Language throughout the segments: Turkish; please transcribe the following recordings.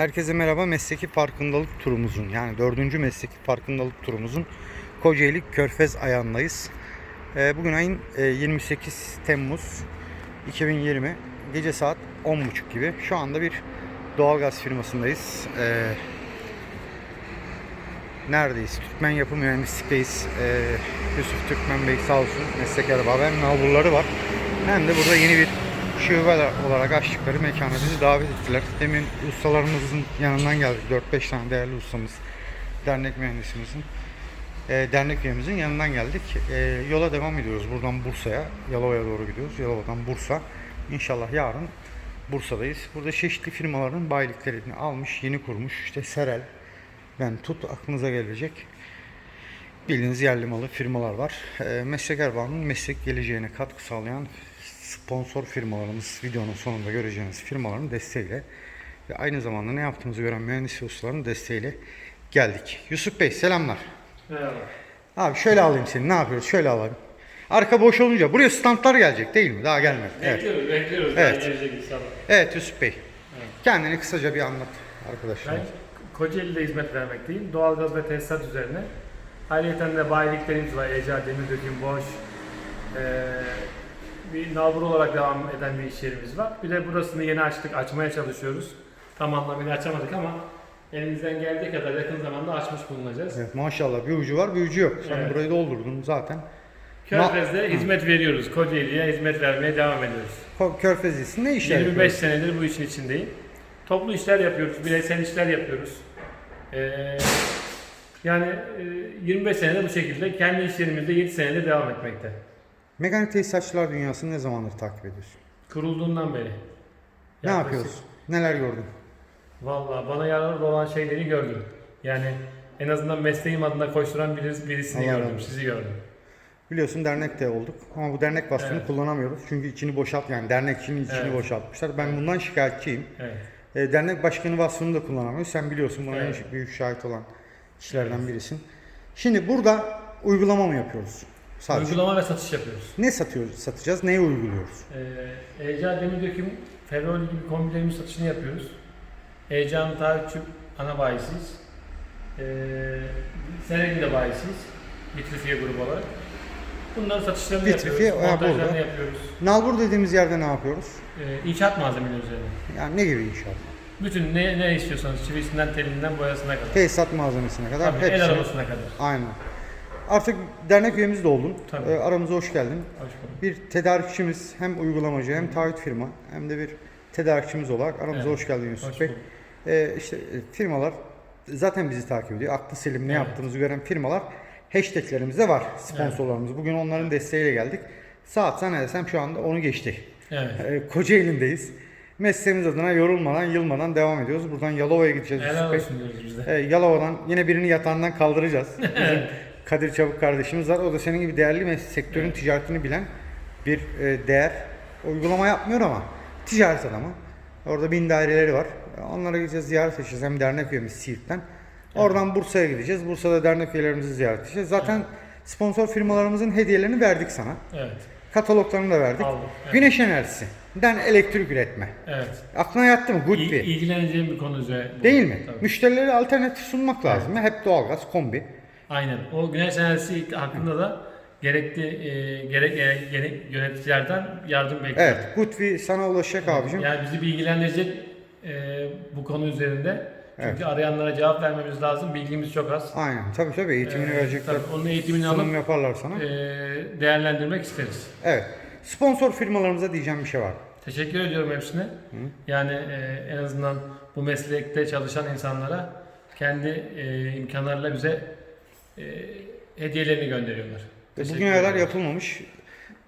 Herkese merhaba. Mesleki farkındalık turumuzun yani dördüncü mesleki farkındalık turumuzun Kocaeli Körfez ayağındayız. Ee, Bugün ayın e, 28 Temmuz 2020 gece saat 10.30 gibi. Şu anda bir doğalgaz firmasındayız. Ee, Neredeyiz? Türkmen Yapı Mühendislik'teyiz. Ee, Yusuf Türkmen Bey sağ olsun meslek araba hem nalburları var. Hem de burada yeni bir şube olarak açtıkları mekana bizi davet ettiler. Demin ustalarımızın yanından geldik. 4-5 tane değerli ustamız, dernek mühendisimizin, e, dernek üyemizin yanından geldik. E, yola devam ediyoruz buradan Bursa'ya, Yalova'ya doğru gidiyoruz. Yalova'dan Bursa. İnşallah yarın Bursa'dayız. Burada çeşitli firmaların bayiliklerini almış, yeni kurmuş. İşte Serel, ben tut aklınıza gelecek. Bildiğiniz yerli malı firmalar var. E, meslek Erbağı'nın meslek geleceğine katkı sağlayan sponsor firmalarımız videonun sonunda göreceğiniz firmaların desteğiyle ve aynı zamanda ne yaptığımızı gören mühendis ustaların desteğiyle geldik. Yusuf Bey selamlar. Merhaba. Abi şöyle alayım seni ne yapıyoruz şöyle alayım. Arka boş olunca buraya standlar gelecek değil mi? Daha gelmedi. Evet. Bekliyoruz, bekliyoruz. Evet. Evet. Gelecek inşallah. Evet Yusuf Bey. Kendini kısaca bir anlat arkadaşlar. Ben Kocaeli'de hizmet vermekteyim. Doğalgaz ve tesisat üzerine. Ayrıca de bayiliklerimiz var. Eca, Demirdöküm, Boş. Ee, bir nabur olarak devam eden bir iş yerimiz var. Bir de burasını yeni açtık, açmaya çalışıyoruz. Tam anlamıyla açamadık ama elimizden geldiği kadar yakın zamanda açmış bulunacağız. Evet, maşallah bir ucu var bir ucu yok. Sen Evet. burayı doldurdun zaten. Körfez'de hizmet veriyoruz. Kocaeli'ye hizmet vermeye devam ediyoruz. Ko- Körfezlisin ne işler 25 yapıyorsun? senedir bu işin içindeyim. Toplu işler yapıyoruz, bireysel işler yapıyoruz. Ee, yani e, 25 senedir bu şekilde kendi iş yerimizde 7 senedir devam etmekte. Mekanik tesisatçılar dünyasını ne zamandır takip ediyorsun? Kurulduğundan beri. Ne Yaklaşık- yapıyoruz? Neler gördün? Vallahi bana yararlı olan şeyleri gördüm. Yani en azından mesleğim adına koşturan birisi, birisini Allah razı gördüm, olsun. sizi gördüm. Biliyorsun dernekte olduk ama bu dernek vasfını Evet. kullanamıyoruz. Çünkü içini boşalt yani dernekçinin içini Evet. boşaltmışlar. Ben bundan şikayetçiyim. Evet. E, dernek başkanı vasfını da kullanamıyoruz. Sen biliyorsun buna Evet. en büyük şahit olan kişilerden birisin. Şimdi burada uygulama mı yapıyoruz? Sadece. Uygulama ve satış yapıyoruz. Ne satıyoruz, satacağız, neyi uyguluyoruz? Ee, Eca Demir Döküm, Ferroli gibi kombilerimiz satışını yapıyoruz. Ecan Taahhütçü ana bayisiyiz. Ee, Seren'in de bayisiyiz. Vitrifiye grubu olarak. Bunların satışlarını Vitrifiye, yapıyoruz. ha, Montajlarını burada. yapıyoruz. Nalbur dediğimiz yerde ne yapıyoruz? Ee, inşaat malzemeleri üzerine. Yani ne gibi inşaat? Bütün ne, ne istiyorsanız çivisinden, telinden, boyasına kadar. Tesisat malzemesine kadar Tabii, el arabasına kadar. Aynen. Artık dernek üyemiz de oldun. Tabii. Ee, aramıza hoş geldin. Hoş bulduk. Bir tedarikçimiz hem uygulamacı hem taahhüt firma hem de bir tedarikçimiz olarak aramıza Evet. hoş geldin Yusuf Hoş Bey. bulduk. Ee, işte e, firmalar zaten bizi takip ediyor. Aklı selim ne Evet. yaptığımızı gören firmalar hashtaglerimiz de var sponsorlarımız. Bugün onların desteğiyle geldik. Saat zannedersem şu anda onu geçti. Evet. Ee, Kocaeli'ndeyiz. Mesleğimiz adına yorulmadan, yılmadan devam ediyoruz. Buradan Yalova'ya gideceğiz Yusuf Helal Bey. olsun diyoruz biz de. Ee, Yalova'dan yine birini yatağından kaldıracağız. Bizim Kadir Çabuk kardeşimiz var. O da senin gibi değerli ve sektörün ticaretini bilen bir e, değer. Uygulama yapmıyor ama ticaret adamı. Orada bin daireleri var. Onlara gideceğiz, ziyaret edeceğiz. Hem dernek üyemiz Siirt'ten. Oradan Bursa'ya gideceğiz. Bursa'da dernek üyelerimizi ziyaret edeceğiz. Zaten sponsor firmalarımızın hediyelerini verdik sana. Evet. Kataloglarını da verdik. Aldım. Evet. Güneş enerjisi. Den elektrik üretme. Evet. Aklına yattı mı? Good bir. ilgileneceğim bir konu üzerine. Değil mi? Tabii. Müşterilere alternatif sunmak lazım. ya. Hep doğalgaz, kombi. Aynen. O güneş enerjisi hakkında da gerekli e, gerek e, yeni yöneticilerden yardım bekliyoruz. Evet, Gutvi sana ulaşacak abicim. Yani bizi bilgilendirecek e, bu konu üzerinde. Çünkü Evet. arayanlara cevap vermemiz lazım. Bilgimiz çok az. Aynen, tabii tabii eğitimini Ee, verecekler. tabii onun eğitimini alıp yaparlar sana. e, değerlendirmek isteriz. Evet. Sponsor firmalarımıza diyeceğim bir şey var. Teşekkür ediyorum hepsine. Yani e, en azından bu meslekte çalışan insanlara kendi e, imkanlarıyla bize e, hediyelerini gönderiyorlar. Teşekkür Bugüne kadar yapılmamış.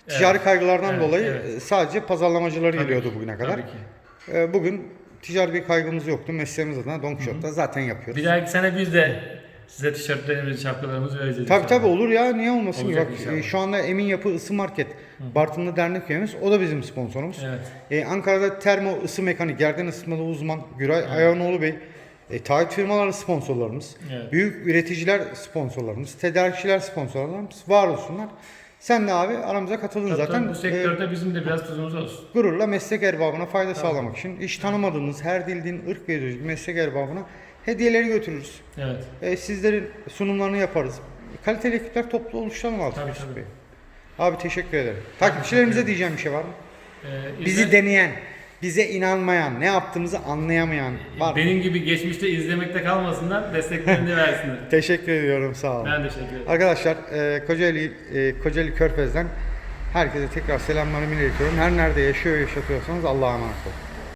Ticari kaygılardan Evet, dolayı evet. e, sadece pazarlamacıları Tabii geliyordu ki, bugüne kadar. Tabii ki. E, Bugün ticari bir kaygımız yoktu. Mesleğimiz adına Don Quixote'da zaten yapıyoruz. Bir dahaki sene biz de size tişörtlerimizi, şapkalarımızı vereceğiz. Tabii tabii olur ya niye olmasın Olacak Bak, inşallah. e, şu anda Emin Yapı Isı Market Bartın'da dernek üyemiz o da bizim sponsorumuz. Evet. E, Ankara'da termo ısı mekanik yerden ısıtmalı uzman Güray Ayanoğlu Bey e, taahhüt firmaları sponsorlarımız. Evet. Büyük üreticiler sponsorlarımız, tedarikçiler sponsorlarımız var olsunlar. Sen de abi aramıza katıldın Tabii zaten. tabii bu Ee, sektörde bizim de biraz tuzumuz olsun. gururla meslek erbabına fayda sağlamak için hiç tanımadığımız her dilin ırk ve meslek erbabına hediyeleri götürürüz. Evet. E, sizlerin sunumlarını yaparız. Kaliteli ekipler toplu oluşturalım artık. Tabii, tabii. Bey. Abi teşekkür ederim. Takipçilerimize diyeceğim bir şey var mı? Ee, Bizi deneyen, bize inanmayan, ne yaptığımızı anlayamayan var mı? benim gibi geçmişte izlemekte kalmasınlar, desteklerini versinler. Teşekkür ediyorum sağ olun. Ben teşekkür ederim. Arkadaşlar e, Kocaeli, e, Kocaeli Körfez'den herkese tekrar selamlarımı iletiyorum. Her nerede yaşıyor yaşatıyorsanız Allah'a emanet olun.